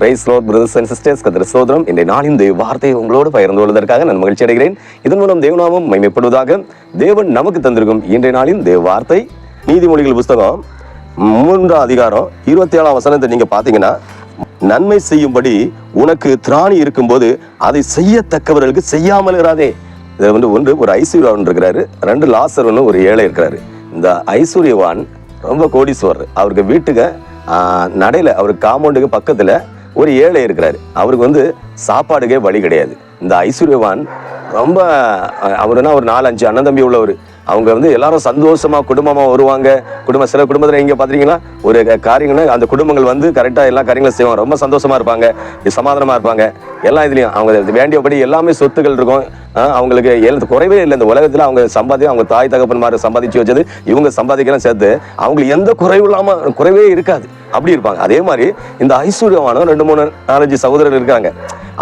Praise Lord brothers and sisters கதிர சோதரம் இந்த நாளின் தேவ வார்த்தையை உங்களோடு பகிர்ந்து கொள்வதற்காக நான் மகிழ்ச்சி அடைகிறேன். இதன் மூலம் தேவநாமம் மைமைப்படுவதாக தேவன் நமக்கு தந்திருக்கும் இன்றைய நாளின் தேவ வார்த்தை. நீதிமொழிகள் புஸ்தகம் மூன்றாம் அதிகாரம் இருபத்தி ஏழாம் வசனத்தை நீங்கள் பார்த்தீங்கன்னா நன்மை செய்யும்படி உனக்கு திராணி இருக்கும்போது அதை செய்யத்தக்கவர்களுக்கு செய்யாமல் இராதே. இதில் வந்து ஒன்று ஒரு ஐஸ்வர்யவான் இருக்கிறாரு. ரெண்டு லாசர் ஒரு ஏழை இருக்கிறாரு. இந்த ஐஸ்வர்யவான் ரொம்ப கோடீஸ்வரர். அவருக்கு வீட்டுக்கு நடையில் அவருக்கு அவர் காம்பவுண்டுக்கு பக்கத்தில் ஒரு ஏழை இருக்கிறார். அவருக்கு வந்து சாப்பாடுக்கே வழி கிடையாது. இந்த ஐஸ்வர்யவான் ரொம்ப அவருன்னா ஒரு நாலு அஞ்சு அண்ணன் தம்பி உள்ளவர். அவங்க வந்து எல்லாரும் சந்தோஷமா குடும்பமா வருவாங்க. குடும்ப சில குடும்பத்துல இங்க பார்த்துட்டீங்கன்னா ஒரு காரியங்கள்னா அந்த குடும்பங்கள் வந்து கரெக்டா எல்லா காரியங்களும் செய்வாங்க. ரொம்ப சந்தோஷமா இருப்பாங்க. சமாதானமா இருப்பாங்க. எல்லா இதுலயும் அவங்க வேண்டியபடி எல்லாமே சொத்துக்கள் இருக்கும். அவங்களுக்கு எழுத்து குறைவே இல்லை. இந்த உலகத்துல அவங்க சம்பாதி அவங்க தாய் தகப்பன்மார் சம்பாதிச்சு வச்சது இவங்க சம்பாதிக்கலாம் சேர்த்து அவங்களுக்கு எந்த குறைவும் இல்லாம குறைவே இருக்காது. அப்படி இருப்பாங்க. அதே மாதிரி இந்த ஐஸ்வர்யமான ரெண்டு மூணு நாலஞ்சு சகோதரர் இருக்காங்க.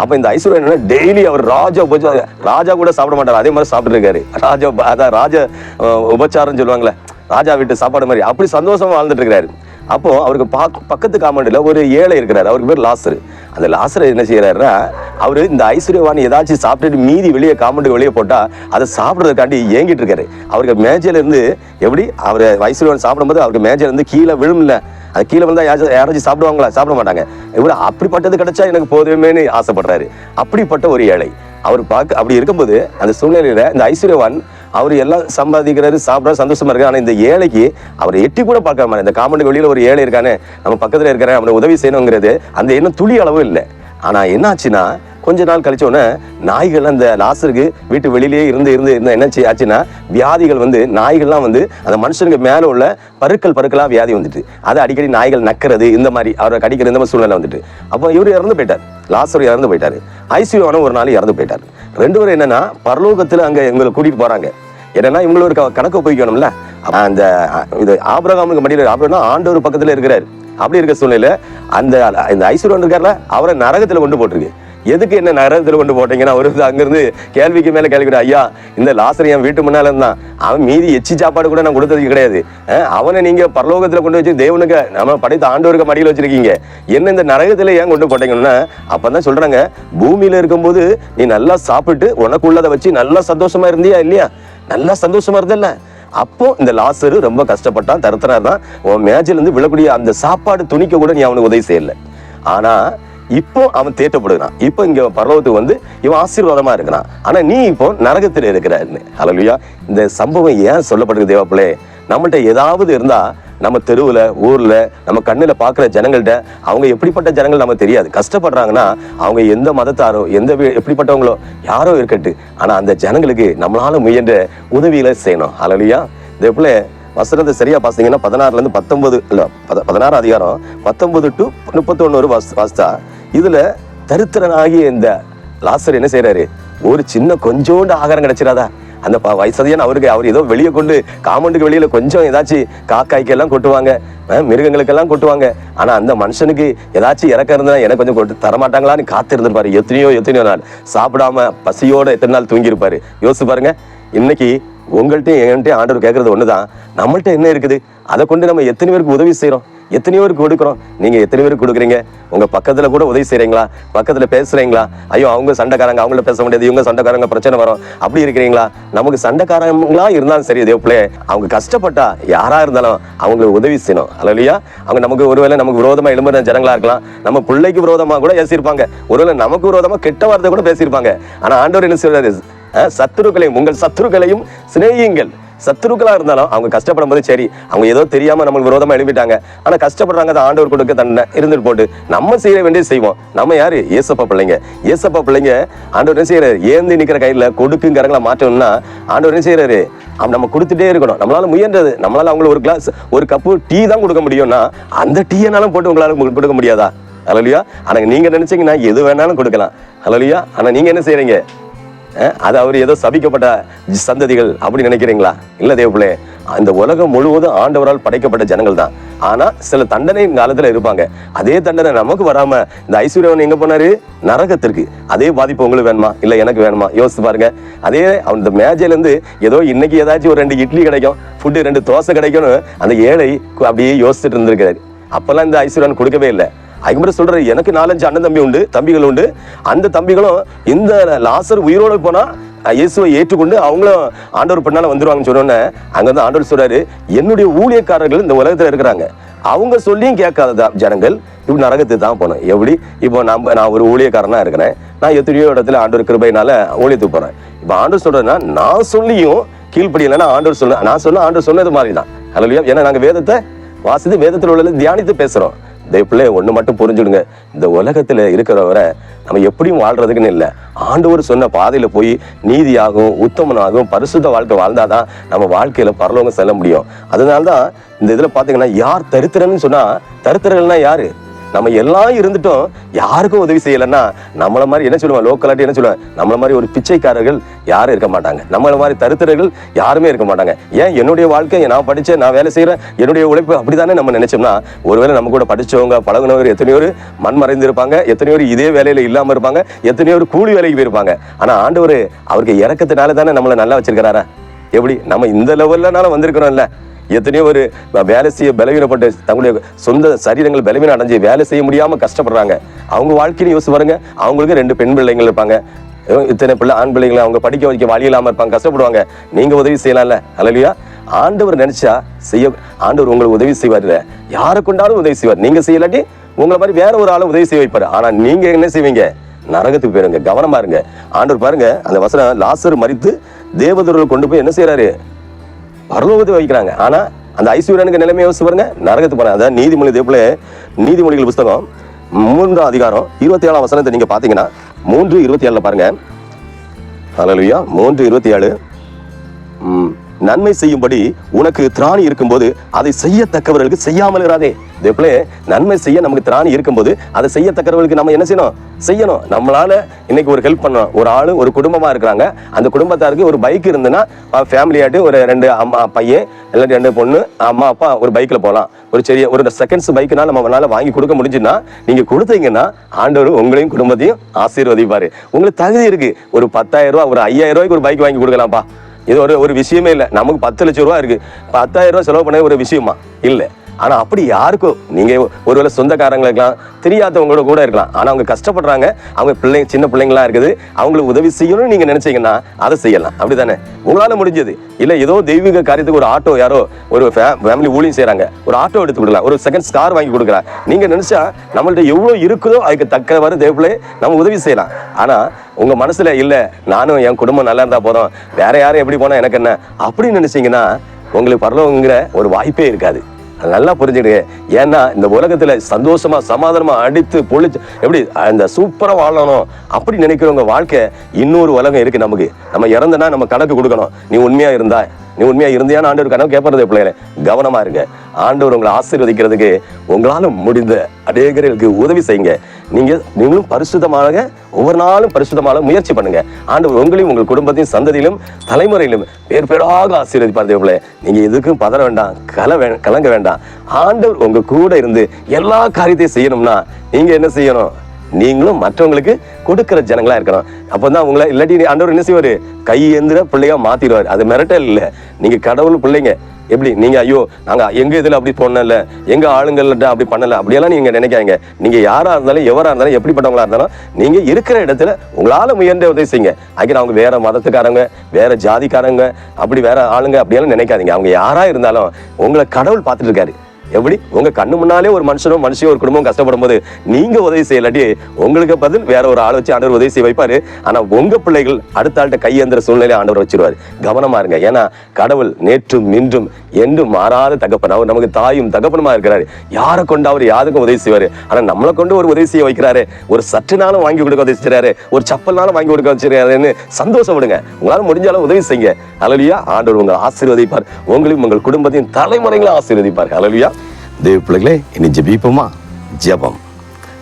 அப்ப இந்த ஐஸ்வர்யா என்ன டெய்லி அவர் ராஜா உபச்சாரம் ராஜா கூட சாப்பிட மாட்டார். அதே மாதிரி சாப்பிட்டு இருக்காரு. ராஜா அதான் ராஜா உபச்சாரம் சொல்லுவாங்களே ராஜா வீட்டு சாப்பாடு மாதிரி. அப்படி சந்தோஷமா வாழ்ந்துட்டு இருக்காரு. அப்போ அவருக்கு பாக்- பக்கத்து காமெண்டில் ஒரு ஏழை இருக்கிறார். அவருக்கு பேர் லாசர். அந்த லாசர் என்ன செய்கிறாருன்னா அவர் இந்த ஐஸ்வர்யவான் ஏதாச்சும் சாப்பிட்டுட்டு மீதி வெளியே காமெண்ட்டுக்கு வெளியே போட்டால் அதை சாப்பிட்றதுக்காண்டி ஏங்கிட்டு இருக்காரு. அவருக்கு மேஜையிலேருந்து எப்படி? அவர் ஐஸ்வர்யவான் சாப்பிடும்போது அவருக்கு மேஜையிலேருந்து கீழே விழும்ல அது கீழே வந்தால் யாராச்சும் யாராச்சும் சாப்பிடுவாங்களா? சாப்பிட மாட்டாங்க. இவர் அப்படிப்பட்டது கிடைச்சா எனக்கு போதுமேன்னு ஆசைப்படுறாரு. அப்படிப்பட்ட ஒரு ஏழை. அவர் பார்க்க அப்படி இருக்கும்போது அந்த சூழ்நிலையில் இந்த ஐஸ்வர்யவான் அவர் எல்லாம் சம்பாதிக்கிறாரு சாப்பிட்றாரு சந்தோஷமா இருக்காரு. ஆனால் இந்த ஏழைக்கு அவர் எட்டி கூட பார்க்காம இந்த காமெண்ட் வெளியில் ஒரு ஏழை இருக்கானே நம்ம பக்கத்தில் இருக்கிறேன் அவனை உதவி செய்யணுங்கிறது அந்த எண்ணம் துளி அளவு இல்லை. ஆனால் என்னாச்சுன்னா கொஞ்ச நாள் கழிச்ச உடனே நாய்கள் அந்த லாசருக்கு வீட்டு வெளியிலேயே இருந்து இருந்து இருந்தால் என்ன செய்ய- ஆச்சுன்னா வியாதிகள் வந்து நாய்கள்லாம் வந்து அந்த மனுஷனுக்கு மேலே உள்ள பருக்கள் பருக்களாக வியாதி வந்துட்டு. அதை அடிக்கடி நாய்கள் நக்கிறது இந்த மாதிரி அவரை கடிக்கிற இந்த மாதிரி சூழ்நிலை வந்துட்டு. அப்போ இவர் இறந்து போயிட்டார். லாசர் இறந்து போயிட்டார். ஐசியூவான ஒரு நாள் இறந்து போயிட்டார். ரெண்டு பேரும் என்னன்னா பரலோகத்தில் அங்கே எங்களை கூட்டிட்டு போறாங்க. என்னன்னா இவங்களும் ஒரு க- கணக்கு போய்க்கணும்ல அந்த இது ஆபிரகாமுக்கு மடியில் ஆபிரகா ஆண்டவர் பக்கத்தில் இருக்கிறார். அப்படி இருக்க சூழ்நிலை அந்த இந்த ஐஸ்வர்யன் இருக்கார்ல அவரை நரகத்தில் கொண்டு போட்டிருக்கு. எதுக்கு என்ன நரகத்தில் கொண்டு போட்டீங்கன்னா ஒரு அங்கேருந்து கேள்விக்கு மேலே கேள்வி ஐயா இந்த லாசர் என் வீட்டு முன்னால் இருந்தான். அவன் மீதி எச்சி சாப்பாடு கூட நான் கொடுத்தது கிடையாது. அவனை நீங்கள் பரலோகத்தில் கொண்டு வச்சு தேவனுக்கு நம்ம படைத்த ஆண்டவருக்கு மடியில் வச்சிருக்கீங்க. என்ன இந்த நரகத்தில் ஏன் கொண்டு போட்டீங்கன்னா அப்போ தான் சொல்கிறாங்க பூமியில் இருக்கும்போது நீ நல்லா சாப்பிட்டு உனக்குள்ளதை வச்சு நல்லா சந்தோஷமா இருந்தியா இல்லையா? நல்லா சந்தோஷமா இருந்தல்ல? அப்போ இந்த லாசரு ரொம்ப கஷ்டப்பட்டான் தருத்தனா தான் உன் மேஜிலேருந்து விழக்கூடிய அந்த சாப்பாடு துணிக்க கூட நீ அவனுக்கு உதவி செய்யல. ஆனால் இப்போ அவன் தேட்டப்படுகிறான் இப்போ இங்க பரலோகத்துக்கு வந்து இவன் ஆசீர்வாதமா இருக்கிறான். ஆனா நீ இப்போ நரகத்தில் இருக்கிறாருன்னு அலலுயா இந்த சம்பவம் ஏன் சொல்லப்படுது தேவப்பிள்ளை? நம்மள்ட்ட ஏதாவது இருந்தா நம்ம தெருவில் ஊரில் நம்ம கண்ணில் பார்க்குற ஜனங்கள்கிட்ட அவங்க எப்படிப்பட்ட ஜனங்கள் நமக்கு தெரியாது. கஷ்டப்படுறாங்கன்னா அவங்க எந்த மதத்தாரோ எந்த எப்படிப்பட்டவங்களோ யாரோ இருக்கட்டு ஆனால் அந்த ஜனங்களுக்கு நம்மளால முயன்ற உதவிகளை செய்யணும். அலலியா இதே வசனத்தை சரியா பார்த்தீங்கன்னா பதினாறுல இருந்து பத்தொன்பது இல்ல பத- பதினாறு அதிகாரம் பத்தொன்பது டு முப்பத்தொன்னு வாஸ்தா இதுல தரித்திரனாகிய இந்த லாசர் என்ன செய்யறாரு ஒரு சின்ன கொஞ்சோண்டு ஆகாரம் கிடைச்சிடாதா அந்த ப- வயசதியான அவருக்கு அவர் ஏதோ வெளியே கொண்டு காமௌண்டுக்கு வெளியில கொஞ்சம் ஏதாச்சும் காக்காய்க்கு எல்லாம் கொட்டுவாங்க மிருகங்களுக்கெல்லாம் கொட்டுவாங்க. ஆனா அந்த மனுஷனுக்கு ஏதாச்சும் இறக்க இருந்தா எனக்கு கொஞ்சம் கொட்டு தரமாட்டாங்களான்னு காத்திருந்திருப்பாரு. எத்தனையோ எத்தனையோ நாள். சாப்பிடாம பசியோட எத்தனை நாள் தூங்கியிருப்பாரு. யோசிச்சு பாருங்க. இன்னைக்கு உங்கள்கிட்டயும் என்கிட்டயும் ஆண்டவர் கேட்கறது தான் நம்மள்ட்ட என்ன இருக்குது? அதை கொண்டு நம்ம எத்தனை பேருக்கு உதவி செய்கிறோம் எத்தனை பேருக்கு கொடுக்குறோம். நீங்கள் எத்தனை பேருக்கு கொடுக்குறீங்க? உங்கள் பக்கத்தில் கூட உதவி செய்றீங்களா? பக்கத்தில் பேசுறீங்களா? ஐயோ அவங்க சண்டைக்காரங்க அவங்கள பேச முடியாது. இவங்க சண்டைக்காரங்க பிரச்சனை வரும். அப்படி இருக்கிறீங்களா? நமக்கு சண்டைக்காரங்களா இருந்தாலும் சரி தேவப்பிள்ளை அவங்க கஷ்டப்பட்டா யாராக இருந்தாலும் அவங்களுக்கு உதவி செய்யணும். இல்லையா அவங்க நமக்கு ஒருவேளை நமக்கு விரோதமாக எழும்புற ஜனங்களா இருக்கலாம். நம்ம பிள்ளைக்கு விரோதமாக கூட பேசியிருப்பாங்க. ஒருவேளை நமக்கு விரோதமாக கெட்ட வார்த்தை கூட பேசியிருப்பாங்க. ஆனால் ஆண்டவர் என்ன சொல்றாரு? சத்துருக்களையும் உங்கள் சத்துருக்களையும் சிநேகியுங்கள். சத்துருக்களாக இருந்தாலும் அவங்க கஷ்டப்படும் போது சரி அவங்க ஏதோ தெரியாம நம்மளுக்கு விரோதமா எழுப்பிட்டாங்க. ஆனா கஷ்டப்படுறாங்க அதை ஆண்டவர் கொடுக்க தண்டனை இருந்துட்டு போட்டு நம்ம செய்ய வேண்டியது செய்வோம். நம்ம யாரு? ஏசப்பா பிள்ளைங்க. ஏசப்பா பிள்ளைங்க ஆண்டவர் என்ன செய்யறாரு ஏந்தி நிக்கிற கையில கொடுக்குங்கிறங்களை மாற்றணும்னா ஆண்டவர் என்ன செய்கிறாரு அவன் நம்ம கொடுத்துட்டே இருக்கணும். நம்மளால முயன்றது நம்மளால அவங்கள ஒரு கிளாஸ் ஒரு கப்பு டீ தான் கொடுக்க முடியும்னா அந்த டீயனாலும் போட்டு உங்களால கொடுக்க முடியாதா? அலலியா ஆனா நீங்க நினைச்சீங்கன்னா எது வேணாலும் கொடுக்கலாம். அலலியா ஆனா நீங்க என்ன செய்றீங்க? அது அவர் ஏதோ சபிக்கப்பட்ட சந்ததிகள் அப்படின்னு நினைக்கிறீங்களா? இல்ல தேவப்பிள்ளே அந்த உலகம் முழுவதும் ஆண்டவரால் படைக்கப்பட்ட ஜனங்கள் தான். ஆனா சில தண்டனை காலத்துல இருப்பாங்க. அதே தண்டனை நமக்கு வராம இந்த ஐஸ்வர்யவன் எங்க போனாரு? நரகத்திற்கு. அதே பாதிப்பு உங்களுக்கு வேணுமா? இல்ல எனக்கு வேணுமா? யோசிச்சு பாருங்க. அதே அந்த மேஜையில இருந்து ஏதோ இன்னைக்கு ஏதாச்சும் ஒரு ரெண்டு இட்லி கிடைக்கும் ஃபுட்டு ரெண்டு தோசை கிடைக்கும்னு அந்த ஏழை அப்படியே யோசிச்சுட்டு இருந்திருக்காரு அப்பெல்லாம் இந்த ஐஸ்வர்யன் கொடுக்கவே இல்லை. அதுக்கப்புறம் சொல்கிறேன் எனக்கு நாலஞ்சு அண்ணன் தம்பி உண்டு தம்பிகள் உண்டு. அந்த தம்பிகளும் இந்த லாசர் உயிரோட போனால் இயேசுவை ஏற்றுக்கொண்டு அவங்களும் ஆண்டவர் பின்னால வந்துடுவாங்கன்னு சொன்னோன்னே அங்கே வந்து ஆண்டவர் சொல்கிறாரு என்னுடைய ஊழியக்காரர்கள் இந்த உலகத்தில் இருக்கிறாங்க. அவங்க சொல்லியும் கேட்காத ஜனங்கள்? இப்படி நரகத்துக்கு தான் போனோம். எப்படி? இப்போ நம்ம நான் ஒரு ஊழியக்காரனாக இருக்கிறேன். நான் எத்தனையோ இடத்துல ஆண்டவர் கிருபையினால ஊழியத்துக்கு போகிறேன் இப்போ ஆண்டவர் சொல்கிறேன்னா நான் சொல்லியும் கீழ்ப்படியலைன்னா ஆண்டவர் சொல்ல நான் சொன்ன ஆண்டவர் சொன்னது மாதிரி தான் அல்லையா ஏன்னா நாங்கள் வேதத்தை வாசித்து வேதத்தில் உள்ளதை தியானித்து பேசுகிறோம் இந்த பிள்ளை மட்டும் புரிஞ்சுடுங்க. இந்த உலகத்தில் இருக்கிறவரை நம்ம எப்படியும் வாழ்கிறதுக்குன்னு இல்லை. ஆண்டவர் சொன்ன பாதையில் போய் நீதியாகவும் உத்தமனாகவும் பரிசுத்த வாழ்க்கை வாழ்ந்தாதான் நம்ம வாழ்க்கையில் பரலோகம் செல்ல முடியும். அதனாலதான் இந்த இதில் பார்த்தீங்கன்னா யார் தரித்திரன்னு சொன்னால் தரித்திரர்கள்னா யார்? நம்ம எல்லாம் இருந்துட்டோம். யாருக்கும் உதவி செய்யலைன்னா நம்மள மாதிரி என்ன சொல்லுவாங்க? லோக்கலாட்டி என்ன சொல்லுவாங்க? நம்மள மாதிரி ஒரு பிச்சைக்காரர்கள் யாரும் இருக்க மாட்டாங்க. நம்மள மாதிரி தருத்திரர்கள் யாருமே இருக்க மாட்டாங்க. ஏன்? என்னுடைய வாழ்க்கை நான் படிச்சேன் நான் வேலை செய்யறேன் என்னுடைய உழைப்பு அப்படிதானே நம்ம நினைச்சோம்னா ஒருவேளை நம்ம கூட படிச்சவங்க பழகுனவர் எத்தனையோ பேர் மண் எத்தனையோ இதே வேலையில இல்லாமல் இருப்பாங்க எத்தனையோ கூலி வேலைக்கு போயிருப்பாங்க. ஆனா ஆண்டவர் அவருக்கு இறக்கத்தினால தானே நம்மளை நல்லா வச்சிருக்கிறாரா? எப்படி? நம்ம இந்த லெவல்லனால வந்திருக்கிறோம்ல. எத்தனையோ ஒரு வேலை செய்ய பலவீனப்பட்டு தங்களுடைய சொந்த சரீரங்கள் பலவீனம் அடைஞ்சு வேலை செய்ய முடியாமல் கஷ்டப்படுறாங்க. அவங்க வாழ்க்கையில யோசிச்சு பாருங்க. அவங்களுக்கு ரெண்டு பெண் பிள்ளைங்கள் இருப்பாங்க. இத்தனை பிள்ளை ஆண் பிள்ளைங்களை அவங்க படிக்க வைக்க வழி இல்லாமல் இருப்பாங்க கஷ்டப்படுவாங்க. நீங்கள் உதவி செய்யலாம்ல. அலலியா ஆண்டவர் நினைச்சா செய்ய ஆண்டவர் உங்களுக்கு உதவி செய்வார் யாரை கொண்டாலும் உதவி செய்வார். நீங்கள் செய்யலாட்டி உங்களை மாதிரி வேற ஒரு ஆளும் உதவி செய்ய வைப்பார். ஆனால் நீங்கள் என்ன செய்வீங்க? நரகத்துக்கு போயிருங்க. கவனமா இருங்க. ஆண்டவர் பாருங்க அந்த வசனம் லாசர் மறித்து தேவதூர்கள் கொண்டு போய் என்ன செய்யறாரு பரலோகத்தை வைக்கிறாங்க ஆனா அந்த ஐஸ்வர்யனுக்கு நிலைமை யோசிச்சு பாருங்க. நரகத்து போறாங்க அதான் நீதிமொழி தேவல நீதிமொழிகள் புஸ்தகம் மூன்றாம் அதிகாரம் இருபத்தி ஏழாம் வசனத்தை நீங்க பாத்தீங்கன்னா மூன்று இருபத்தி ஏழுல பாருங்க. ஹalleluya மூன்று இருபத்தி ஏழு. ம், நன்மை செய்யும்படி உனக்கு திராணி இருக்கும்போது அதை செய்யத்தக்கவர்களுக்கு செய்யாமல் இராதே. இதே நன்மை செய்ய நமக்கு திராணி இருக்கும்போது அதை செய்யத்தக்கவர்களுக்கு நம்ம என்ன செய்யணும்? செய்யணும். நம்மளால இன்னைக்கு ஒரு ஹெல்ப் பண்ணணும். ஒரு ஆளு ஒரு குடும்பமா இருக்கிறாங்க. அந்த குடும்பத்தாருக்கு ஒரு பைக் இருந்துன்னா ஃபேமிலியாட்டு ஒரு ரெண்டு அம்மா பையன் இல்லை ரெண்டு பொண்ணு அம்மா அப்பா ஒரு பைக்ல போகலாம் ஒரு சரிய ஒரு செகண்ட்ஸ் பைக்னால நம்மளால வாங்கி கொடுக்க முடிஞ்சுன்னா நீங்க கொடுத்தீங்கன்னா ஆண்டவர் உங்களையும் குடும்பத்தையும் ஆசீர்வதிப்பாரு. உங்களுக்கு தகுதி இருக்கு. ஒரு பத்தாயிரம் ரூபா ஒரு ஐயாயிரம் ரூபாய்க்கு ஒரு பைக் வாங்கி கொடுக்கலாம்ப்பா. இது ஒரு ஒரு விஷயமே இல்லை. நமக்கு பத்து லட்சம் ரூபா இருக்குது பத்தாயிரம் ரூபா செலவு பண்ண ஒரு விஷயமா? இல்லை. ஆனால் அப்படி யாருக்கும் நீங்கள் ஒருவேளை சொந்தக்காரங்களா இருக்கலாம் தெரியாதவங்களோட கூட இருக்கலாம். ஆனால் அவங்க கஷ்டப்படுறாங்க. அவங்க பிள்ளைங்க சின்ன பிள்ளைங்களா இருக்குது. அவங்களுக்கு உதவி செய்யணும்னு நீங்கள் நினச்சிங்கன்னா அதை செய்யலாம். அப்படி தானே உங்களால் முடிஞ்சது. இல்லை ஏதோ தெய்வீக காரியத்துக்கு ஒரு ஆட்டோ யாரோ ஒரு ஃபேமிலி ஊழியம் செய்கிறாங்க ஒரு ஆட்டோ எடுத்து கொடுக்கலாம் ஒரு செகண்ட் கார் வாங்கி கொடுக்கலாம். நீங்கள் நினச்சா நம்மள்ட்ட எவ்வளோ இருக்குதோ அதுக்கு தக்கவாறு தேவப்பிள்ளை நம்ம உதவி செய்யலாம். ஆனால் உங்கள் மனசில் இல்லை நானும் என் குடும்பம் நல்லா இருந்தால் போதும். வேற யாரும் எப்படி போனால் எனக்கு என்ன? அப்படின்னு நினச்சிங்கன்னா உங்களுக்கு பரலோகங்கிற ஒரு வாய்ப்பே இருக்காது. நல்லா புரிஞ்சுடுங்க ஏன்னா இந்த உலகத்தில் சந்தோஷமாக சமாதானமாக அடித்து பொழிச்சு எப்படி அந்த சூப்பராக வாழணும் அப்படி நினைக்கிறவங்க வாழ்க்கை இன்னொரு உலகம் இருக்குது நமக்கு. நம்ம இறந்தனா நம்ம கணக்கு கொடுக்கணும். நீ உண்மையாக இருந்தா நீ உண்மையாக இருந்தியான்னு ஆண்டவர் கணக்கு கேட்பறது பிள்ளைகளே கவனமாக இருங்க. ஆண்டவர் உங்களை ஆசீர்வதிக்கிறதுக்கு உங்களால முடிந்த அநேகர்களுக்கு உதவி செய்யுங்க. நீங்க நீங்களும் பரிசுத்தமாக ஒவ்வொரு நாளும் பரிசுத்தமாக முயற்சி பண்ணுங்க. ஆண்டவர் உங்களையும் உங்கள் குடும்பத்தையும் சந்ததியிலும் தலைமுறையிலும் பேர் பேராக ஆசீர்வதிப்பார் தேவங்களே நீங்க எதுக்கும் பதற வேண்டாம் கல வே கலங்க வேண்டாம். ஆண்டவர் உங்க கூட இருந்து எல்லா காரியத்தையும் செய்யணும்னா நீங்க என்ன செய்யணும்? நீங்களும் மற்றவங்களுக்கு கொடுக்கிற ஜனங்களா இருக்கணும். அப்பதான் உங்களை இல்லாட்டி ஆண்டவர் என்ன செய்வாரு? கை எந்திர பிள்ளையா மாத்திடுவாரு. அது மிரட்டல் இல்லை. நீங்க கடவுள் பிள்ளைங்க. எப்படி? நீங்க ஐயோ நாங்க எங்க இதுல அப்படி பண்ணல? எங்க ஆளுங்கள்ட்ட அப்படி பண்ணல? அப்படியெல்லாம் நீங்க நினைக்காதீங்க. நீங்க யாரா இருந்தாலும் எவரா இருந்தாலும் எப்படிப்பட்டவங்களா இருந்தாலும் நீங்க இருக்கிற இடத்துல உங்களால முயன்ற உதவி செய்யுங்க. அதுக்கு அவங்க வேற மதத்துக்காரங்க வேற ஜாதிக்காரங்க அப்படி வேற ஆளுங்க அப்படியெல்லாம் நினைக்காதீங்க. அவங்க யாரா இருந்தாலும் உங்களை கடவுள் பார்த்துட்டு இருக்காரு. எப்படி? உங்க கண்ணு முன்னாலே ஒரு மனுஷனும் மனுஷியும் ஒரு குடும்பம் கஷ்டப்படும் போது நீங்க உதவி செய்யலாட்டி உங்களுக்கு பதில் வேற ஒரு ஆள் வச்சு ஆண்டவர் உதவி செய்ய வைப்பாரு. ஆனா உங்க பிள்ளைகள் அடுத்த ஆள்கிட்ட கையேந்திர சூழ்நிலை ஆண்டவர் வச்சிருவாரு. கவனமா இருங்க. ஏன்னா கடவுள் நேற்றும் இன்றும் என்றும் மாறாத தகப்பன். அவர் நமக்கு தாயும் தகப்பனுமா இருக்கிறாரு. யாரை கொண்டு அவர் யாருக்கும் உதவி செய்வாரு? ஆனா நம்மளை கொண்டு ஒரு உதவி செய்ய வைக்கிறாரு. ஒரு சற்றுனாலும் வாங்கி கொடுக்க உதவி செய்யறாரு ஒரு செப்பல்னாலும் வாங்கி கொடுக்க வச்சிருக்காருன்னு சந்தோஷப்படுங்க. உங்களால முடிஞ்ச அளவு உதவி செய்யுங்க. அலலியா ஆண்டவர் உங்களை ஆசீர்வதிப்பார். உங்களையும் உங்கள் குடும்பத்தையும் தலைமுறைகளும் ஆசீர்வதிப்பார். அலலியா தேவ பிள்ளைகளே இனி ஜெபிப்போமா? ஜெபம்.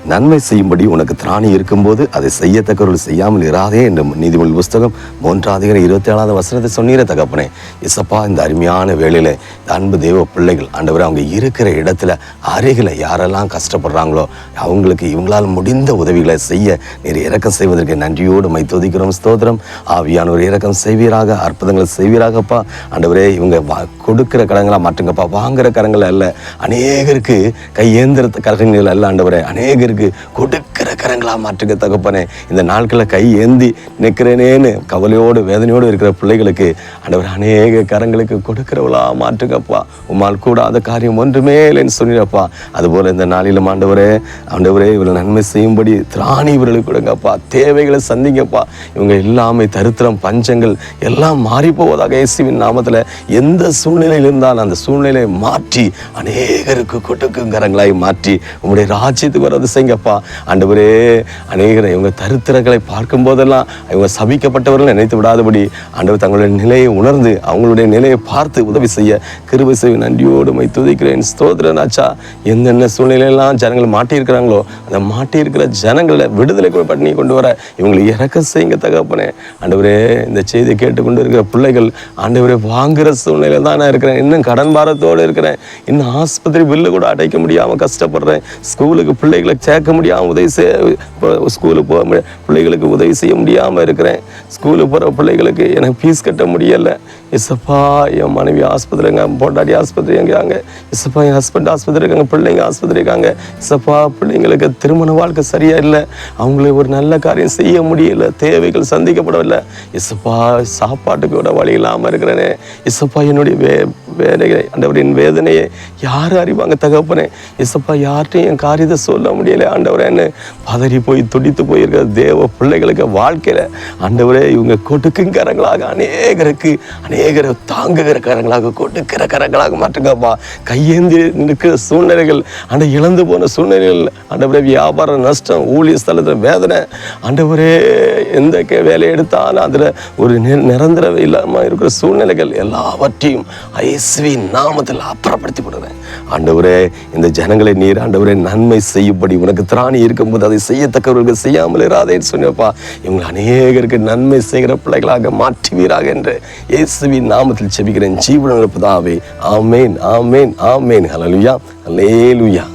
நன்மை செய்யும்படி உனக்கு திராணி இருக்கும்போது அதை செய்யத்தக்கவர்கள் செய்யாமல் இராதே என்று நீதிமொழி புஸ்தகம் மூன்றாவது இருபத்தி ஏழாவது வசனத்தை சொன்னீர தகப்பனே. இசப்பா இந்த அருமையான வேலையில் இந்த அன்பு தெய்வ பிள்ளைகள் ஆண்டவர் அவங்க இருக்கிற இடத்துல அருகில் யாரெல்லாம் கஷ்டப்படுறாங்களோ அவங்களுக்கு இவங்களால் முடிந்த உதவிகளை செய்ய நீர் இறக்கம் செய்வதற்கு நன்றியோடு மை துதிக்கிறோம் ஸ்தோத்திரம். ஆவியானவர் இறக்கம் செய்வீராக அற்புதங்களை செய்வீராகப்பா. ஆண்டவரே இவங்க வா- கொடுக்கிற கடங்களாக மாற்றுங்கப்பா. வாங்குற கரங்கள் அல்ல. அநேகருக்கு கையேந்திர கரங்கள் அல்ல ஆண்டவரே. அநேகருக்கு கொடுக்க கரங்களாக மாற்றுக்க தகப்பனே. இந்த நாட்களில் கை ஏந்தி நிற்கிறேனேன்னு கவலையோடு வேதனையோடு இருக்கிற பிள்ளைகளுக்கு ஆண்டவர் அநேக கரங்களுக்கு கொடுக்கிறவளா மாற்றுங்கப்பா உம்மால் கூடாத காரியம் ஒன்றுமே இல்லைன்னு சொன்னீரப்பா அதுபோல் இந்த நாளிலும் ஆண்டவரே ஆண்டவரே இவர்கள் நன்மை செய்யும்படி திராணி இவர்களுக்கு கொடுங்கப்பா. தேவைகளை சந்திங்கப்பா. இவங்க எல்லாமே தரித்திரம் பஞ்சங்கள் எல்லாம் மாறி போவதாக இயேசுவின் நாமத்தில் எந்த சூழ்நிலையில் இருந்தாலும் அந்த சூழ்நிலையை மாற்றி அநேகருக்கு கொடுக்கும் கரங்களாய் மாற்றி உங்களுடைய ராஜ்யத்துக்கு வரது செய்யுங்கப்பா. ஆண்டவரே அநேகரை இவங்க தருத்திரங்களை பார்க்கும் போதெல்லாம் இவங்க சபிக்கப்பட்டவர்கள் நினைத்து விடாதபடி ஆண்டவர் தங்களுடைய நிலையை உணர்ந்து அவங்களுடைய நிலையை பார்த்து உதவி செய்ய கிருபை செய்ய நன்றியோடு மை துதிக்கிறேன். ஸ்தோத்திரனாச்சா எந்தெந்த சூழ்நிலையெல்லாம் ஜனங்கள் மாட்டியிருக்கிறாங்களோ அந்த மாட்டியிருக்கிற ஜனங்களை விடுதலை பண்ணி கொண்டு வர இவங்களை இறக்க செய்யுங்க தகப்பனே. ஆண்டவரே இந்த செய்தியை கேட்டுக்கொண்டு இருக்கிற பிள்ளைகள் ஆண்டவரே வாங்குற சூழ்நிலையில் தான் நான் இருக்கிறேன். இன்னும் கடன் பாரத்தோடு இருக்கிறேன். இன்னும் ஆஸ்பத்திரி பில்லு கூட அடைக்க முடியாமல் கஷ்டப்படுறேன். ஸ்கூலுக்கு பிள்ளைகளை சேர்க்க முடியாமல் உதவி செய்ய இப்போ ஸ்கூலுக்கு போக முடிய பிள்ளைகளுக்கு உதவி செய்ய முடியாமல் இருக்கிறேன். ஸ்கூலுக்கு போகிற பிள்ளைகளுக்கு எனக்கு ஃபீஸ் கட்ட முடியலை. இசப்பா என் மனைவி ஆஸ்பத்திரி இருக்காங்க பொண்டாடி ஆஸ்பத்திரி இருக்காங்க இசப்பா என் ஹஸ்பண்ட் ஆஸ்பத்திரி இருக்காங்க பிள்ளைங்க ஆஸ்பத்திரி இருக்காங்க. இசப்பா பிள்ளைங்களுக்கு திருமண வாழ்க்கை சரியா இல்லை. அவங்களுக்கு ஒரு நல்ல காரியம் செய்ய முடியல. தேவைகள் சந்திக்கப்படவில்லை. இசப்பா சாப்பாட்டுக்கு கூட வழி இல்லாமல் இருக்கிறேனே. இசப்பா என்னுடைய வே வேலைகளை ஆண்டவரின் வேதனையை யார் அறிவாங்க தகப்பனே? இசப்பா யார்கிட்டையும் என் காரியத்தை சொல்ல முடியல ஆண்டவரேன்னு பதறி போய் துடித்து போயிருக்கிற தேவ பிள்ளைகளுக்கு வாழ்க்கையில ஆண்டவர் இவங்க கொடுக்குங்கிறங்களாக அநேகருக்கு அநேகரை தாங்குகிற கரங்களாக கொடுக்கிற கரங்களாக மாற்றுங்கப்பா. கையேந்தி நிற்கிற சூழ்நிலைகள் அந்த இழந்து போன சூழ்நிலைகள் ஆண்டவரே வியாபார நஷ்டம் ஊழிய ஸ்தலத்தில் வேதனை. ஆண்டவரே எந்த கே- எடுத்தாலும் அதில் ஒரு நி- நிரந்தர இல்லாமல் இருக்கிற சூழ்நிலைகள் எல்லாவற்றையும் ஐஸ்வி நாமத்தில் அப்புறப்படுத்தி விடுவேன் ஆண்டவரே இந்த ஜனங்களை நீர் ஆண்டவரே நன்மை செய்யும்படி உனக்கு திராணி இருக்கும்போது அதை செய்யத்தக்கவர்களுக்கு செய்யாமல் இராதேன்னு சொன்னப்பா இவங்க அநேகருக்கு நன்மை செய்கிற பிள்ளைகளாக மாற்றுவீராக என்று இயேசுவின் நாமத்தில் செபிக்கிறேன். ஜீவன இருப்பதாவே ஆமேன் ஆமேன் ஆமேன். ஹலலுயா ஹலேலுயா